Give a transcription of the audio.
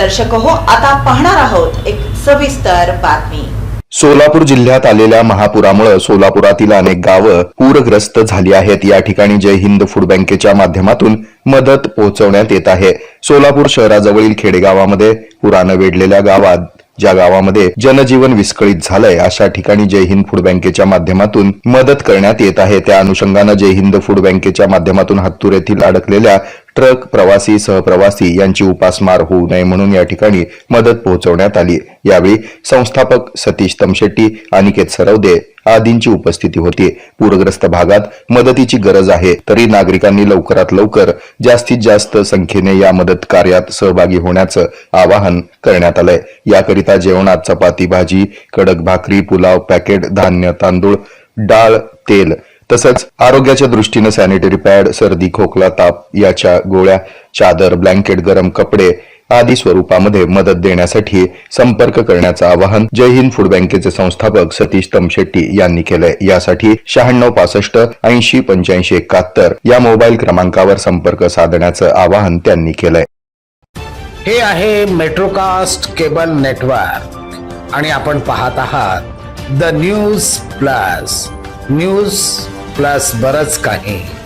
दर्शक हो आता पाहणार आहोत एक सविस्तर बातमी. सोलापूर जिल्ह्यात आलेल्या महापुरामुळे सोलापुरातील अनेक गावं पूरग्रस्त झाली आहेत. या ठिकाणी जय हिंद फूड बँकेच्या माध्यमातून मदत पोहोचवण्यात येत आहे. सोलापूर शहराजवळील खेडेगावामध्ये पुरानं वेढलेल्या गावात ज्या गावामध्ये जनजीवन विस्कळीत झालंय अशा ठिकाणी जय हिंद फूड बँकेच्या माध्यमातून मदत करण्यात येत आहे. त्या अनुषंगानं जय हिंद फूड बँकेच्या माध्यमातून हत्तूर येथील अडकलेल्या ट्रक प्रवासी सहप्रवासी यांची उपासमार होऊ नये म्हणून या ठिकाणी मदत पोहोचवण्यात आली. यावेळी संस्थापक सतीश तमशेट्टी अनिकेत सरवदे आदींची उपस्थिती होती. पूरग्रस्त भागात मदतीची गरज आहे तरी नागरिकांनी लवकरात लवकर जास्तीत जास्त संख्येने या मदत कार्यात सहभागी होण्याचं आवाहन करण्यात आलंय. याकरिता जेवणात चपाती भाजी कडक भाकरी पुलाव पॅकेट धान्य तांदूळ डाळ तेल तसंच आरोग्याच्या दृष्टीनं सॅनिटरी पॅड सर्दी खोकला ताप याच्या गोळ्या चादर ब्लँकेट गरम कपडे आदी स्वरूपामध्ये मदत देण्यासाठी संपर्क करण्याचं आवाहन जय हिंद फूड बँकेचे संस्थापक सतीश तमशेट्टी यांनी केलंय. यासाठी शहाण्णव पासष्ट ऐंशी पंच्याऐंशी एकाहत्तर या मोबाईल क्रमांकावर संपर्क साधण्याचं आवाहन त्यांनी केलंय. हे आहे मेट्रोकास्ट केबल नेटवर्क आणि आपण पाहत आहात the news plus news plus बरंच काही.